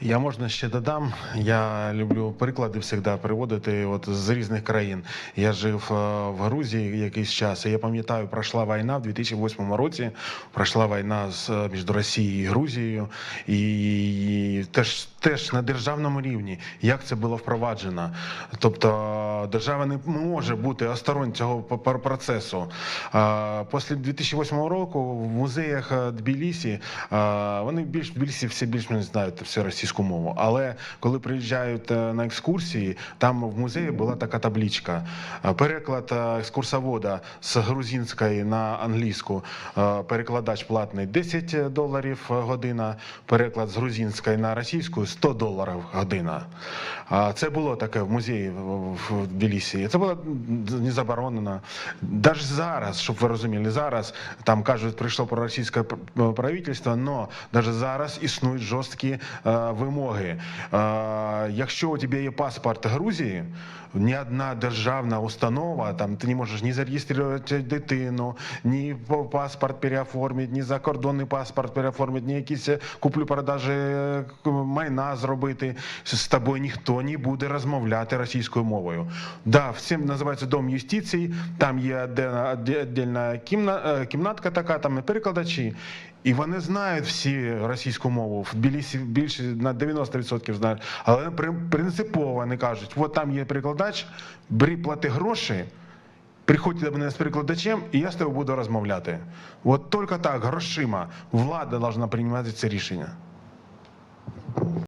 Я можна ще додам. Я люблю приклади завжди приводити от з різних країн. Я жив е, в Грузії якийсь час. і Я пам'ятаю, пройшла війна в 2008 році. Пройшла війна з е, між Росією і Грузією, і теж теж на державному рівні, як це було впроваджено. Тобто держава не може бути осторонь цього процесу. Після 2008 року в музеях е, Тбілісі е, вони більш Тбілісі всі більш-менш знають всю російську мову. Але коли приїжджають е, на екскурсії, там в музеї була така табличка. Е, Переклад екскурсовода з грузинської на англійську. Перекладач платний 10 доларів година. Переклад з грузинської на російську 100 доларів година. А Це було таке в музеї в- Тбілісі. Це було не заборонено. Навіть зараз, щоб ви розуміли, зараз там кажуть, прийшло проросійське пр- правительство, але навіть зараз існують жорсткі е, вимоги. Е, якщо у тебе є паспорт Грузії, ні одна державна установа, там ти не можеш ні зареєструвати дитину, ні паспорт переоформити, ні закордонний паспорт переоформити, ні якісь куплю-продажі е, к- майна зробити. З тобою ніхто не буде розмовляти російською мовою. Да, всім називається дом юстиції, там є кімна, е, кімнатка така, там перекладачі. І вони знають всі російську мову. Більше на 90% знають. Але при- принципово вони кажуть: от там є перекладач, бери плати гроші. Приходь до мене з перекладачем, і я з тобою буду розмовляти. От тільки так, грошима, влада повинна приймати це рішення.